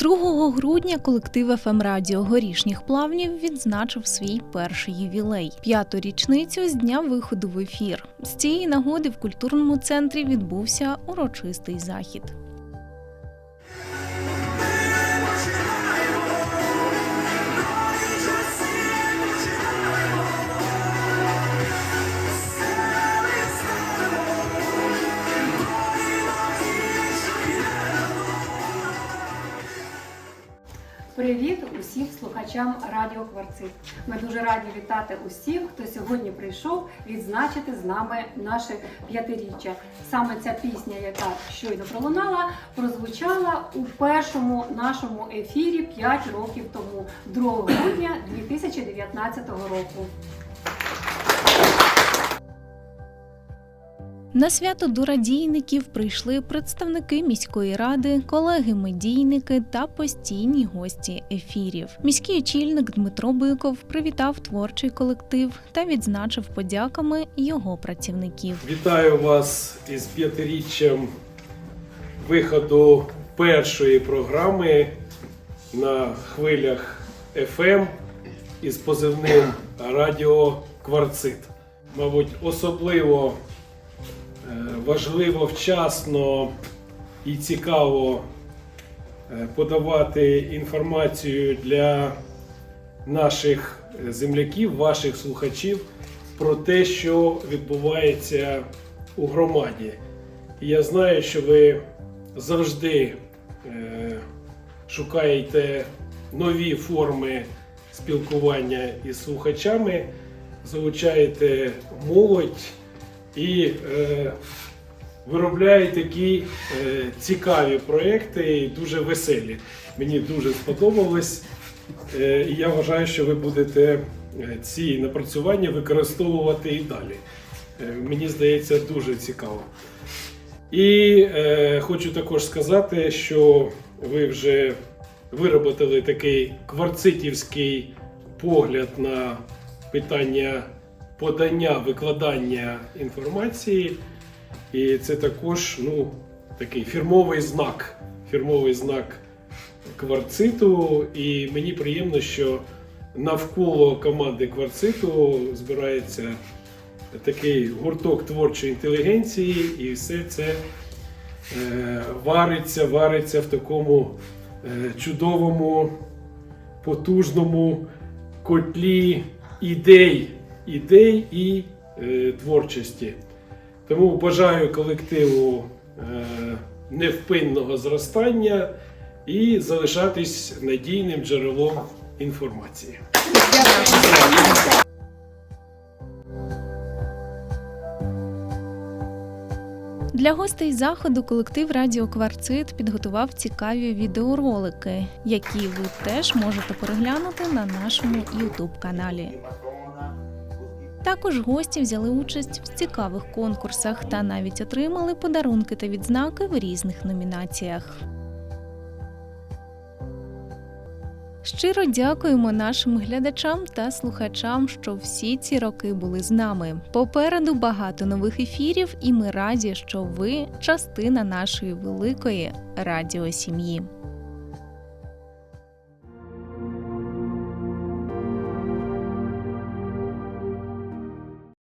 2 грудня колектив ФМ Радіо Горішніх плавнів відзначив свій перший ювілей п'яту річницю з дня виходу в ефір. З цієї нагоди в культурному центрі відбувся урочистий захід. Привіт усім слухачам Радіо Кварцит. Ми дуже раді вітати усіх, хто сьогодні прийшов відзначити з нами наше п'ятиріччя. Саме ця пісня, яка щойно пролунала, прозвучала у першому нашому ефірі 5 років тому, 2 грудня 2019 року. На свято до радійників прийшли представники міської ради, колеги-медійники та постійні гості ефірів. Міський очільник Дмитро Биков привітав творчий колектив та відзначив подяками його працівників. Вітаю вас із п'ятиріччям виходу першої програми на хвилях FM із позивним Радіо Кварцит. Мабуть, особливо важливо вчасно і цікаво е, подавати інформацію для наших е, земляків, ваших слухачів про те, що відбувається у громаді. Я знаю, що ви завжди е, шукаєте нові форми спілкування із слухачами, залучаєте молодь і е, виробляєте такі е, цікаві проекти дуже веселі. Мені дуже сподобалось. Е, І я вважаю, що ви будете е, ці напрацювання використовувати і далі. Е, Мені здається, дуже цікаво. І е, хочу також сказати, що ви вже виробили такий кварцитівський погляд на питання подання, викладання інформації. І це також ну, такий фірмовий знак. Фірмовий знак кварциту, і мені приємно, що навколо команди кварциту збирається такий гурток творчої інтелігенції, і все це е, вариться, вариться в такому е, чудовому, потужному котлі ідей, ідей і е, творчості. Тому бажаю колективу е, невпинного зростання і залишатись надійним джерелом інформації. Для гостей заходу колектив Радіо Кварцит підготував цікаві відеоролики, які ви теж можете переглянути на нашому youtube каналі. Також гості взяли участь в цікавих конкурсах та навіть отримали подарунки та відзнаки в різних номінаціях. Щиро дякуємо нашим глядачам та слухачам, що всі ці роки були з нами. Попереду багато нових ефірів, і ми раді, що ви частина нашої великої радіосім'ї.